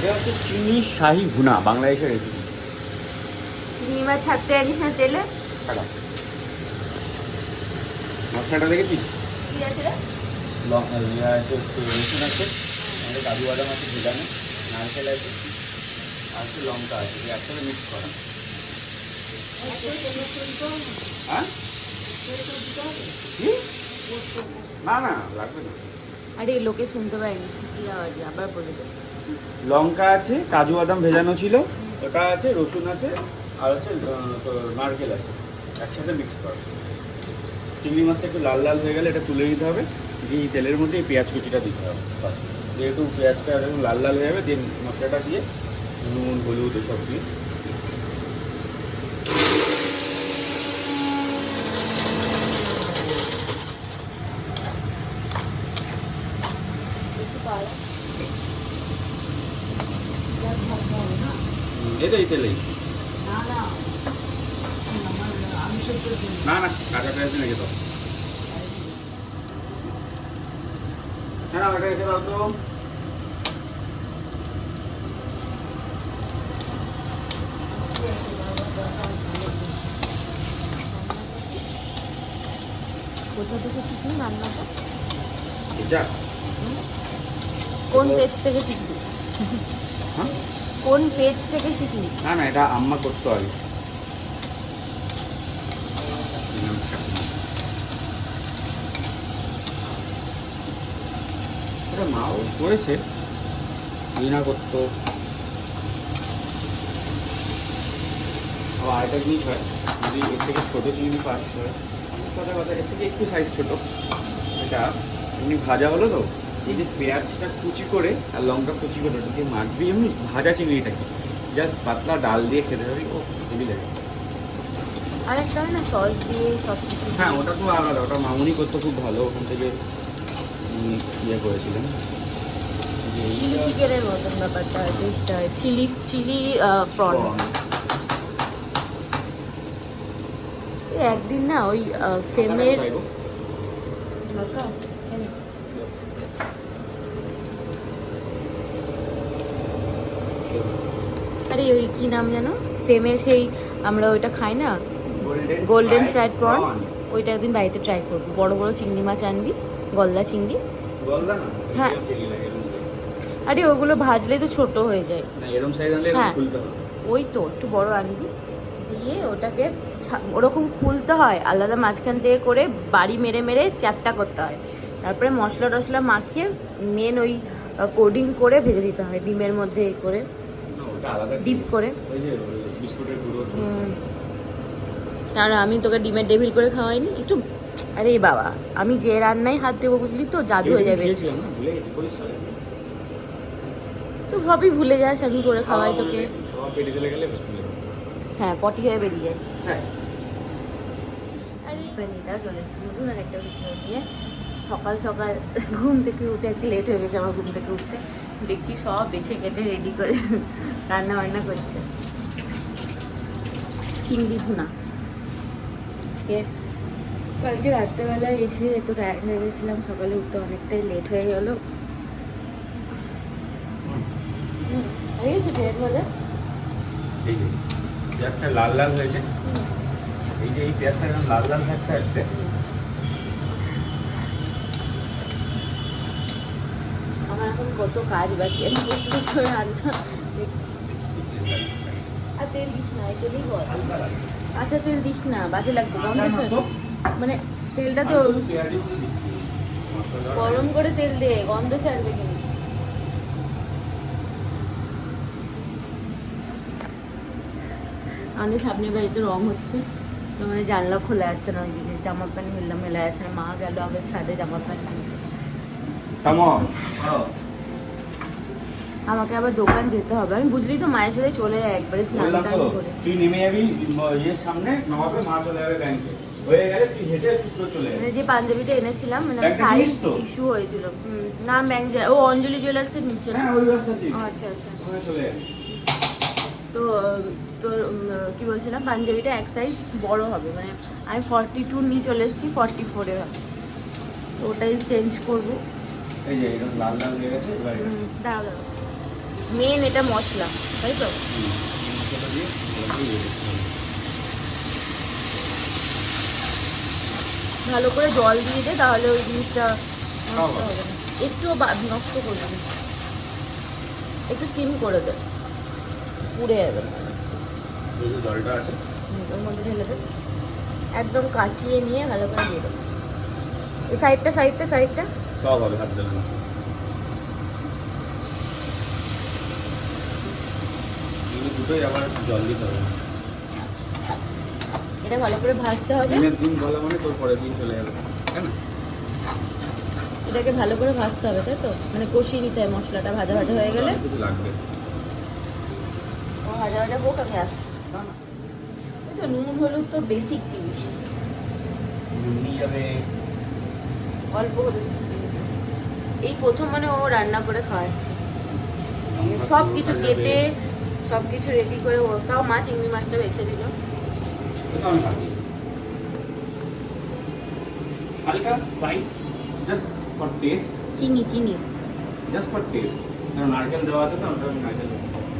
এটা হচ্ছে চিনি শাহি ভুনা বাংলাদেশের রেসিপি চিংড়ি মাছ ছাড়তে আনিস না তেলে মশলাটা দেখেছিস? কি আছে লঙ্কা ইয়ে আছে রসুন আছে আমাদের কাজু বাদাম আছে নারকেল আছে আর হচ্ছে লঙ্কা আছে একসাথে মিক্স করা। হ্যাঁ? কি? না না লাগবে না। আরে লোকে শুনতে পাইনি শিখি আওয়াজে আবার বলে দেবো। লঙ্কা আছে, কাজু বাদাম ভেজানো ছিল ওটা আছে, রসুন আছে, আর হচ্ছে নারকেল আছে, একসাথে মিক্স করা। চিংড়ি মাছটা একটু লাল লাল হয়ে গেলে এটা তুলে নিতে হবে, দিয়ে তেলের মধ্যে এই পেঁয়াজ কুচিটা দিতে হবে যেহেতু পেঁয়াজটা একদম লাল লাল হয়ে যাবে দিয়ে মশলাটা দিয়ে নুন, হলুদ, এসব দিয়ে হুম, এই তো এই তেলেই না না কাঁচা পেঁয়াজ রেখে দাও। হ্যাঁ ওটা রেখে দাও তো। কোথা থেকে শিখলি রান্নাটা? এটা কোন পেজ থেকে শিখলি হ্যাঁ? কোন পেজ থেকে শিখলি না না এটা আম্মা করতো আগে এটা মাও করেছে। রিনা করতো আবার আরেকটা জিনিস হয় যদি এর থেকে ছোটো চিংড়ি পাস হয় কথা কথা এর থেকে একটু সাইজ ছোটো। এটা এমনি ভাজা হলো তো? এই যে পেঁয়াজটা কুচি করে আর লঙ্কা কুচি করে ওটা দিয়ে মাখবি এমনি ভাজা চিংড়িটাকে। জাস্ট পাতলা ডাল দিয়ে খেতে হবে ও হেভি লাগে। আর একটা হয় না সস দিয়ে সব হ্যাঁ ওটা তো আলাদা ওটা মামুনি করতো খুব ভালো ওখান থেকে ইয়ে করেছিলেন। চিলি চিকেনের মতন ব্যাপারটা টেস্টটা চিলি চিলি প্রন একদিন না ওই ফেমের আরে ওই কি নাম জানো? ফেমের সেই আমরা ওইটা খাই না? গোল্ডেন ফ্রাইড প্রন ওইটা একদিন বাড়িতে ট্রাই করব। বড় বড় চিংড়ি মাছ আনবি। গলদা চিংড়ি? হ্যাঁ। আরে ওগুলো ভাজলে তো ছোট হয়ে যায়। হ্যাঁ। ওই তো একটু বড় আনবি। দিয়ে ওটাকে ওরকম খুলতে হয় আলাদা মাঝখান থেকে করে বাড়ি মেরে মেরে চ্যাপটা করতে হয়। তারপরে মশলা টশলা মাখিয়ে মেন ওই কোডিং করে ভেজে দিতে হয় ডিমের মধ্যে এ করে। ডিপ করে। আর আমি তোকে ডিমের ডেভিল করে খাওয়াইনি একটু আরে বাবা আমি যে রান্নায় হাত দেবো বুঝলি তো জাদু হয়ে যাবে। তো ভাবি ভুলে যাস আমি করে খাওয়াই তোকে। হ্যাঁ পটি হয়ে বেরিয়ে যায়। হ্যাঁ। নতুন আর একটা ভিডিও নিয়ে। সকাল সকাল ঘুম থেকে উঠে আজকে লেট হয়ে গেছে আমার ঘুম থেকে উঠতে। দেখছি সব বেছে কেটে রেডি করে রান্না বান্না করছে। চিংড়ি ভুনা। আজকে কালকে রাত্রেবেলায় এসে একটু টায়ার্ড হয়ে গেছিলাম সকালে উঠতে অনেকটাই লেট হয়ে গেল। হয়ে গেছে পেট ভাজা এই যে পেঁয়াজটা লাল লাল হয়েছে। এই যে এই পেঁয়াজটা এরকম লাল লাল থাকতে থাকতে আমার এখন কত কাজ বাকি আমি বসে বসে রান্না দেখছি। আর তেল দিস না এই তেলই বল আচ্ছা তেল দিস না বাজে লাগবে গন্ধ আচ্ছা, ছাড়। তো? মানে তেলটা তো গরম করে তেল দে গন্ধ ছাড়বে কিন্তু। আমাদের সামনের বাড়িতে রং হচ্ছে তো মানে জানলা খোলা আছে না ওইদিকে জামা প্যান্ট মেলা মেলা আছে না মা গেল আবার সাথে জামা প্যান্ট আমাকে আবার দোকান যেতে হবে আমি বুঝলি তো মায়ের সাথে চলে যাই একবারে স্নান টান করে। তুই নেমে যাবি ইয়ের সামনে নবাবে মা চলে যাবে ব্যাংকে মানে যে পাঞ্জাবিটা এনেছিলাম মানে সাইজ ইস্যু হয়েছিল। হুম, না ব্যাংক ও অঞ্জলি জুয়েলার্সের নিচে না? হ্যাঁ আচ্ছা আচ্ছা। তো তোর কি বলছিলাম পাঞ্জাবিটা এক সাইজ বড় হবে। মানে আমি ফর্টি টু নিয়ে চলে এসেছি ফর্টি ফোরে হবে। তো ওটাই চেঞ্জ করব। দাঁড়াও দাঁড়াও। মেন এটা মশলা তাই তো হুম, এই মশলাটা দিয়ে এবার দিয়ে ইয়ে করতে হবে। ভালো করে জল দিয়ে দে তাহলে ওই জিনিসটা নষ্ট হবে। না। একটু নষ্ট করবে না। একটু সিম করে দে। পুড়ে যাবে। জলটা আছে। ওর মধ্যে ঢেলে দে। একদম কাচিয়ে নিয়ে ভালো করে দিয়ে দেবো এই সাইডটা সাইডটা সাইডটা। সব হবে হাত জ্বালানো এগুলো দুটোই আবার জল দিতে হবে। এটা ভালো করে ভাজতে হবে। দিনের দিন বলা মানে তোর পরের দিন চলে যাবে তাই না? এটাকে ভালো করে ভাজতে হবে তাই তো? মানে কষিয়ে নিতে হয় মশলাটা ভাজা ভাজা হয়ে গেলে। লাগবে। ভাজা ভাজা হোক আমি আসছি। তো নুন হলুদ তো বেসিক জিনিস। যাবে। অল্প হলুদ এই প্রথম মানে ও রান্না করে খাওয়াচ্ছে। সব কিছু কেটে। সব কিছু রেডি করে ও তাও মাছ চিংড়ি মাছটা বেছে দিল আমি হালকা স্লাইট জাস্ট ফর টেস্ট চিনি চিনি। জাস্ট ফর টেস্ট কারণ নারকেল দেওয়া আছে তো আমি নারকেল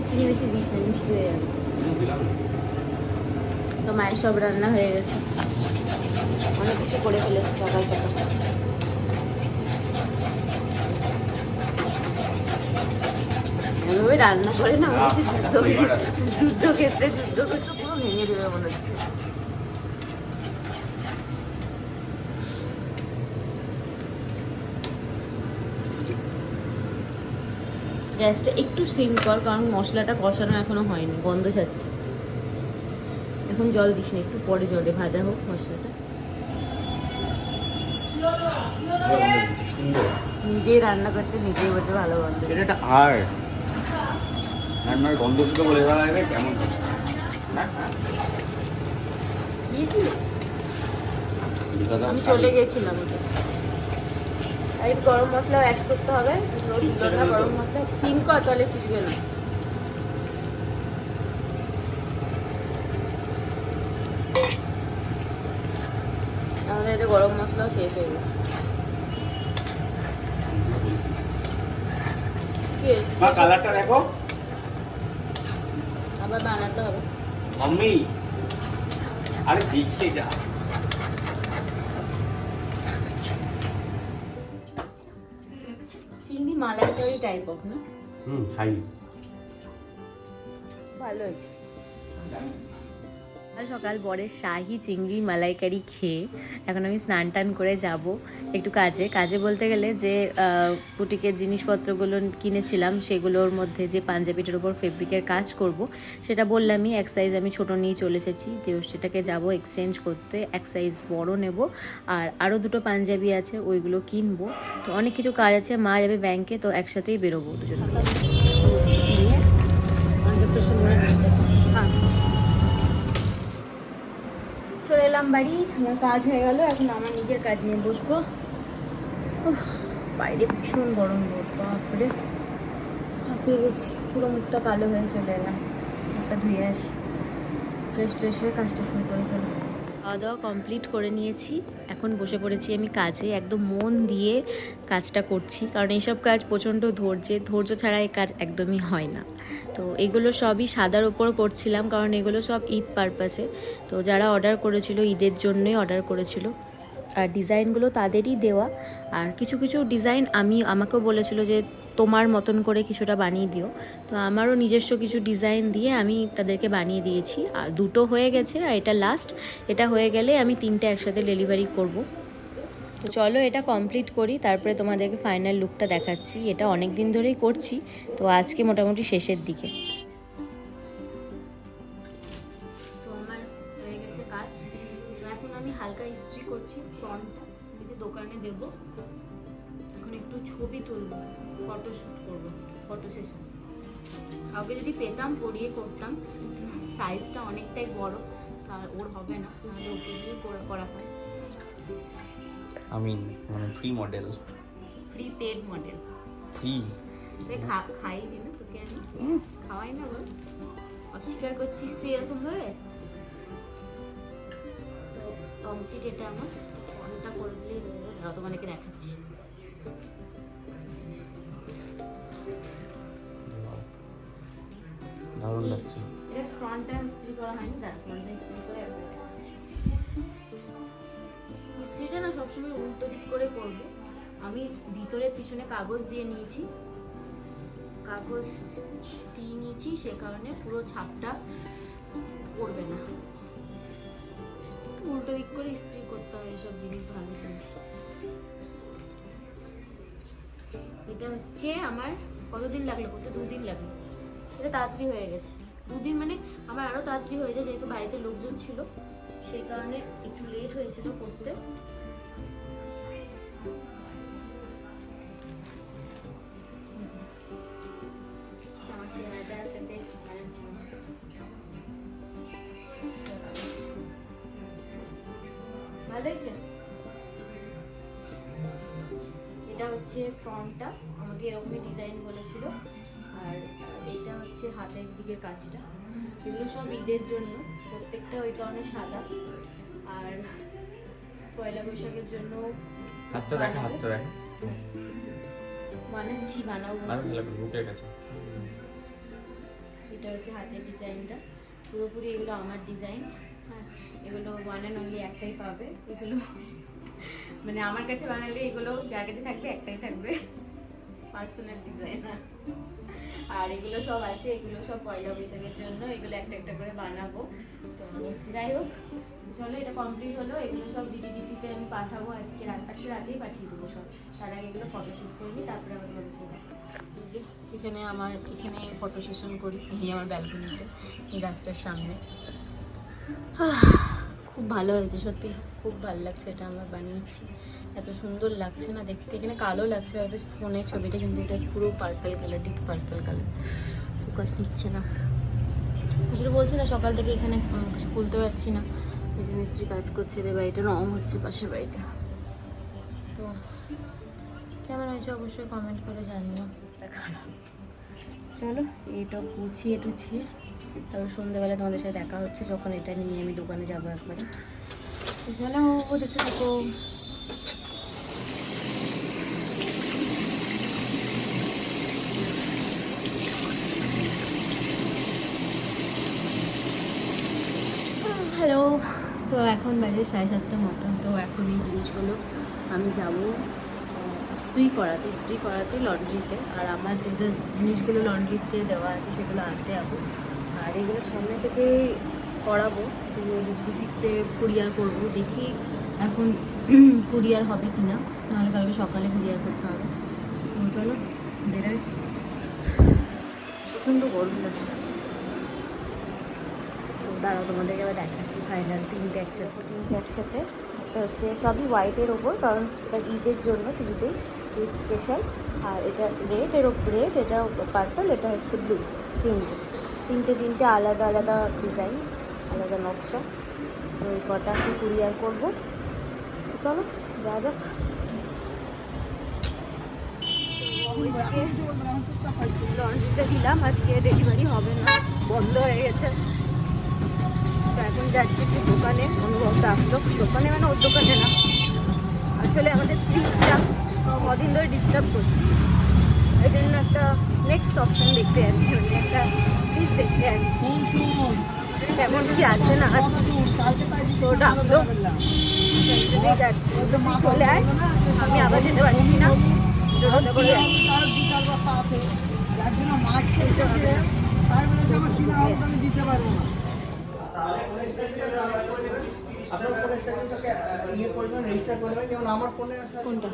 চিনি বেশি দিস না মিষ্টি হয়ে যাবে। না। তো মায়ের সব রান্না হয়ে গেছে। অনেক কিছু করে ফেলেছে সকাল সকাল। এভাবে রান্না করে না আহ, যুদ্ধ flavor ভেঙে দেবে মনে হচ্ছে গ্যাসটা একটু সিম কর কারণ মশলাটা কষানো এখনও হয়নি গন্ধ ছাড়ছে এখন জল দিস না একটু পরে জল দে ভাজা হোক মশলাটা। গন্ধ নিজেই রান্না করছে নিজেই বলছে ভালো গন্ধ। এটা একটা আর্ট রান্নার গন্ধ শুধু বলে দেওয়া কেমন আমি চলে গেছিলাম একটু গরম মশলা অ্যাড করতে হবে। না গরম মশলা। সিম কর তাহলে ছিটবে না। আমাদের এটা গরম মশলাও শেষ হয়ে গেছে? কালারটা দেখো। আবার বানাতে হবে। মাম্মি আরে দেখিয়ে যা। চিংড়ি মালাইকারি টাইপ অফ না? হুম ছাই ভালো হয়েছে। সকাল সকাল বরের শাহি চিংড়ি মালাইকারি খেয়ে এখন আমি স্নান টান করে যাব একটু কাজে। কাজে বলতে গেলে যে আহ, বুটিকের জিনিসপত্রগুলো কিনেছিলাম সেগুলোর মধ্যে যে পাঞ্জাবিটার উপর ফেব্রিকের কাজ করব সেটা বললামই এক সাইজ আমি ছোট নিয়ে চলে এসেছি তো সেটাকে যাব এক্সচেঞ্জ করতে এক সাইজ বড় নেব আর আরও দুটো পাঞ্জাবি আছে ওইগুলো কিনবো। তো অনেক কিছু কাজ আছে মা যাবে ব্যাংকে তো একসাথেই বেরোবো দুজন। চলে এলাম বাড়ি, আমার কাজ হয়ে গেল, এখন আমার নিজের কাজ নিয়ে বসবো। বাইরে ভীষণ গরম বাপরে হাঁপিয়ে গেছি, পুরো মুখটা কালো হয়ে চলে এলাম। একটা ধুয়ে আসি। ফ্রেশ ট্রেশ হয়ে কাজটা শুরু করে চলো খাওয়া দাওয়া কমপ্লিট করে নিয়েছি। এখন বসে পড়েছি আমি কাজে, একদম মন দিয়ে কাজটা করছি। কারণ এইসব কাজ প্রচণ্ড ধৈর্যে, ধৈর্য ছাড়া এই কাজ একদমই হয় না। তো এগুলো সবই সাদার ওপর করছিলাম, কারণ এগুলো সব ঈদ পারপাসে তো যারা অর্ডার করেছিল, ঈদের জন্যই অর্ডার করেছিল। আর ডিজাইনগুলো তাদেরই দেওয়া। আর কিছু কিছু ডিজাইন আমি, আমাকেও বলেছিল যে তোমার মতন করে কিছুটা বানিয়ে দিও। তো আমারও নিজস্ব কিছু ডিজাইন দিয়ে আমি তাদেরকে বানিয়ে দিয়েছি। আর দুটো হয়ে গেছে, আর এটা লাস্ট এটা হয়ে গেলে আমি তিনটে একসাথে ডেলিভারি করব। তো চলো এটা কমপ্লিট করি, তারপরে তোমাদেরকে ফাইনাল লুকটা দেখাচ্ছি। এটা অনেক দিন ধরেই করছি, তো আজকে মোটামুটি শেষের দিকে। হালকা ইস্ত্রি করছি ফ্রন্টটা দোকানে দেব। ছবি তুলবো ফটো শ্যুট করব ফটো সেশন কাউকে যদি পেতাম পরিয়ে করতাম সাইজটা অনেকটাই বড় আর ওর হবে না তাহলে ওকে দিয়ে করে করা হয়। আমি মানে free model free paid model free খাই দি না তোকে আমি। খাওয়াই না বল। অস্বীকার করছিস তুই এরকম ভাবে? তো কমপ্লিট এটা আমার। ফোনটা করে দিলেই হয়ে যাবে। তোমাদেরকে দেখাচ্ছি। দারুণ লাগছে? এটা ফ্রন্টটা ইস্ত্রি করা হয়নি, দেখ ফ্রন্টটা ইস্ত্রি করে ইস্ত্রিটা না সবসময় উল্টো দিক করে করব। আমি ভিতরে পিছনে কাগজ দিয়ে নিয়েছি। কাগজ দিয়ে নিয়েছি, সে কারণে পুরো ছাপটা পড়বে না। উল্টো দিক করে ইস্ত্রি করতে হয় এসব জিনিস ভালো জিনিস। এটা হচ্ছে আমার, কতদিন লাগল? করতে দুদিন লাগল? এটা তাড়াতাড়ি হয়ে গেছে। দুদিন মানে আমার আরও তাড়াতাড়ি হয়ে যায়, যেহেতু বাড়িতে লোকজন ছিল। সেই কারণে একটু লেট হয়েছিল করতে। হচ্ছে ফ্রন্টটা আমাকে এরকমই ডিজাইন বলেছিল। আর এটা হচ্ছে হাতের দিকে কাজটা। এগুলো সব ঈদের জন্য। প্রত্যেকটা ওই কারণে সাদা। আর পয়লা বৈশাখের জন্য হাতটা দেখা হাতটা দেখা। বানাচ্ছি বানাবো। এটা হচ্ছে হাতের ডিজাইনটা পুরোপুরি এগুলো আমার ডিজাইন হ্যাঁ এগুলো ওয়ান অ্যান্ড অনলি একটাই পাবে। এগুলো মানে আমার কাছে বানালে এগুলো যার কাছে থাকবে একটাই থাকবে। পার্সোনাল ডিজাইন আর এগুলো সব আছে, এগুলো সব পয়লা বৈশাখের জন্য এগুলো একটা একটা করে বানাবো। যাই হোক, চলো এটা কমপ্লিট হলো। এগুলো সব ডিডিডিসিতে আমি পাঠাবো আজকে রাত আজকে রাতেই পাঠিয়ে দেবো সব। তার আগে এগুলো ফটোশ্যুট করবি তারপরে আমি ফটোশ্যুট এখানে আমার এখানে ফটো সেশন করি, এই আমার ব্যালকনিতে এই গাছটার সামনে। খুব ভালো হয়েছে, সত্যি। খুব ভালো লাগছে এটা আমার বানিয়েছি। এত সুন্দর লাগছে না দেখতে। এখানে কালো লাগছে, হয়তো ফোনের ছবিটা, কিন্তু এটা পুরো purple colour deep purple colour focus নিচ্ছে না। আসলে বলছি না, সকাল থেকে এখানে কিছু খুলতে পারছি না। এই যে মিস্ত্রি কাজ করছে, এদের বাড়িটা রং হচ্ছে পাশের বাড়িটা তো, কেমন হয়েছে অবশ্যই কমেন্ট করে জানিও। অবস্থা খারাপ। চলো, এটা গুছিয়ে টুছিয়ে তারপর সন্ধ্যেবেলা তোমাদের সাথে দেখা হচ্ছে, যখন এটা নিয়ে আমি দোকানে যাব একবারে। ও দেখতে থাকো। হ্যালো তো এখন বাজে সাড়ে সাতটা মতন, তো এখন এই জিনিসগুলো আমি যাব স্ত্রী করাতে স্ত্রী করাতে লন্ড্রিতে। আর আমার যে জিনিসগুলো লন্ড্রিতে দেওয়া আছে সেগুলো আনতে যাব। আর এগুলো সামনে থেকে করাবো দিয়ে ডিটিডিসিতে কুরিয়ার করব, দেখি এখন কুরিয়ার হবে কি না নাহলে কালকে সকালে কুরিয়ার করতে হবে। তো চলো বেরোয় প্রচণ্ড গরম লাগছে। তো দাঁড়াও, তোমাদেরকে এবার দেখাচ্ছি ফাইনাল তিনটে একসাথে। তিনটে একসাথে, একটা হচ্ছে সবই হোয়াইটের ওপর, কারণ এটা ঈদের জন্য তিনটেই ঈদ স্পেশাল আর এটা রেড এর রেড এটা পার্পল এটা হচ্ছে ব্লু তিনটে। তিনটে তিনটে আলাদা আলাদা ডিজাইন আলাদা নকশা। ওই কটা আমি কুরিয়ার করব। চলো যা যাক। লন্ড্রিতে দিলাম, আজকে ডেলিভারি হবে না, বন্ধ হয়ে গেছে। তো এখন যাচ্ছি একটু দোকানে অনুভবটা আসলো দোকানে মানে ওর দোকানে না। আসলে আমাদের ফ্রিজটা কদিন ধরে ডিস্টার্ব করছে। এই জন্য একটা নেক্সট অপশন দেখতে যাচ্ছি মানে একটা ফ্রিজ দেখতে যাচ্ছি। কেমন কি আছে না আছে। তো ডাকলো। যাচ্ছি। চলে আয়। আমি আবার যেতে পারছি না। টোটোতে করে যাচ্ছি আপনার ফোনের সাথে ইয়ে করবেন রেজিস্টার করবেন যেমন আমার ফোনে আছে কোনটা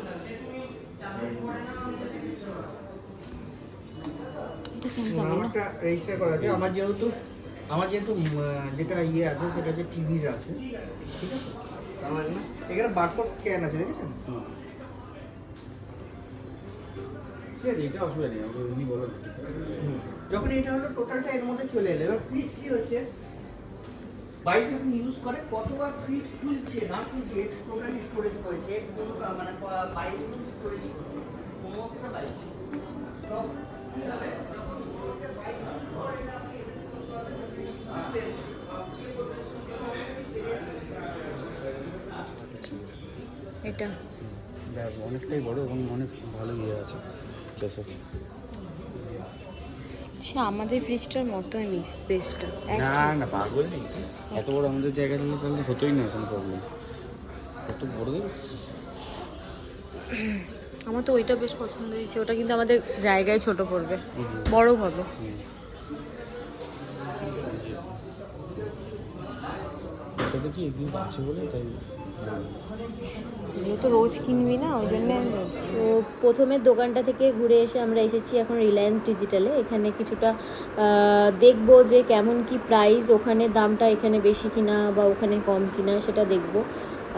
এটা স্যামসাং না? আমারটা রেজিস্টার করা আছে। আমার যেহেতু আমার যেহেতু যেটা ইয়ে আছে সেটা যে টিভির আছে। ঠিক আছে? তার মানে না এখানে বারকোড স্ক্যান আছে দেখেছেন? ঠিক আছে এটা অসুবিধা নেই আমাকে যখন এটা হলো টোটালটা এর মধ্যে চলে এলো এবার ফ্রিজ কি হচ্ছে? বাইক যখন ইউজ করে কতবার ফ্রিজ খুলছে না খুলছে এর টোটালি স্টোরেজ করেছে মানে বাইক স্টোরেজ করছে। কোনো একটা বাইক এটা? এটা অনেকটাই বড় এবং অনেক ভালো ইয়ে আছে চেস আছে। সে আমাদের ফ্রিজটার মতোই মিক্স স্পেসটা না না পাগল নেই। এত বড় আমাদের জায়গা থাকলে তাহলে হতোই না কোনো প্রবলেম কত বড় আমার তো ওইটা বেশ পছন্দ হয়েছে। ওটা কিন্তু আমাদের জায়গায় ছোট পড়বে। বড় হবে। তো রোজ কিনবি না ওই জন্য তো প্রথমে দোকানটা থেকে ঘুরে এসে আমরা এসেছি এখন রিলায়েন্স ডিজিটালে এখানে কিছুটা দেখব যে কেমন কি প্রাইস ওখানে দামটা এখানে বেশি কিনা বা ওখানে কম কিনা সেটা দেখব।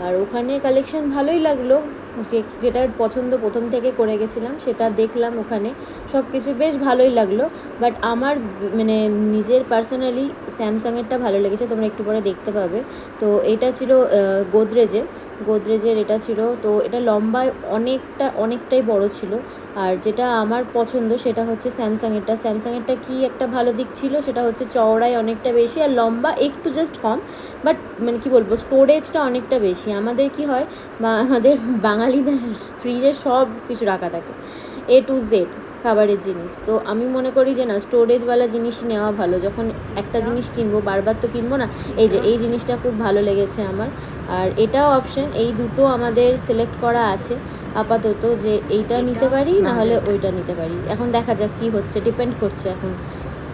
আর ওখানে কালেকশন ভালোই লাগল। যেটা পছন্দ প্রথম থেকে করে গেছিলাম, সেটা দেখলাম ওখানে। সব কিছু বেশ ভালোই লাগল বাট আমার মানে নিজের পার্সোনালি স্যামসাংয়েরটা ভালো লেগেছে, তোমরা একটু পরে দেখতে পাবে। তো এটা ছিল গোদরেজের। গোদরেজের এটা ছিল, তো এটা লম্বায় অনেকটা, অনেকটাই বড় ছিল। আর যেটা আমার পছন্দ, সেটা হচ্ছে স্যামসাংয়েরটা। স্যামসাংয়েরটা কি একটা ভালো দিক ছিল, সেটা হচ্ছে চওড়ায় অনেকটা বেশি আর লম্বা একটু জাস্ট কম বাট মানে কি বলব স্টোরেজটা অনেকটা বেশি। আমাদের কি হয়, বা আমাদের বাঙালিদের ফ্রিজে সব কিছু রাখা থাকে এ টু জেড খাবারের জিনিস। তো আমি মনে করি যে না স্টোরেজওয়ালা জিনিসই নেওয়া ভালো। যখন একটা জিনিস কিনবো বারবার তো কিনবো না এই যে এই জিনিসটা খুব ভালো লেগেছে আমার। আর এটাও অপশন এই দুটো আমাদের সিলেক্ট করা আছে আপাতত যে এইটা নিতে পারি না হলে ওইটা নিতে পারি। এখন দেখা যাক কি হচ্ছে ডিপেন্ড করছে এখন।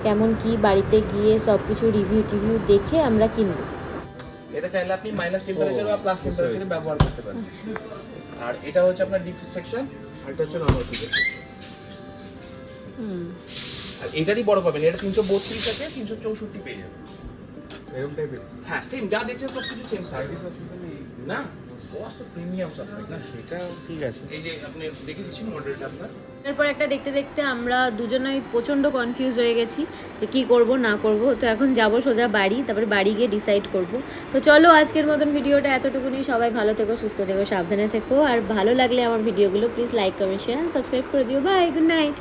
কেমন কি বাড়িতে গিয়ে সব কিছু রিভিউ টিভিউ দেখে আমরা কিনবো। এটা চাইলে আপনি মাইনাস টেম্পারেচার বা প্লাস টেম্পারেচারে ব্যবহার করতে পারেন। আর এটা হচ্ছে আপনার ডিপ সেকশন আর এটা হচ্ছে নর্মাল সেকশন হুম আর এটারই বড় পাবেন এটা তিনশো বত্রিশ আছে তিনশো চৌষট্টি পেয়ে যাবেন। এরকম টাইপের হ্যাঁ সেম যা দেখছেন সব কিছু সেম সার্ভিস না বস প্রিমিয়াম সব না সেটা ঠিক আছে। এই যে আপনি দেখে দিচ্ছি মডেলটা আপনার। এরপর একটা দেখতে দেখতে আমরা দুজনেই প্রচণ্ড কনফিউজ হয়ে গেছি যে কী করব, না করব। তো এখন যাব সোজা বাড়ি, তারপরে বাড়ি গিয়ে ডিসাইড করব। তো চলো আজকের মতন ভিডিওটা এতটুকুনি। সবাই ভালো থেকো, সুস্থ থেকো, সাবধানে থেকো। আর ভালো লাগলে আমার ভিডিওগুলো please like comment share subscribe করে দিও। Bye good night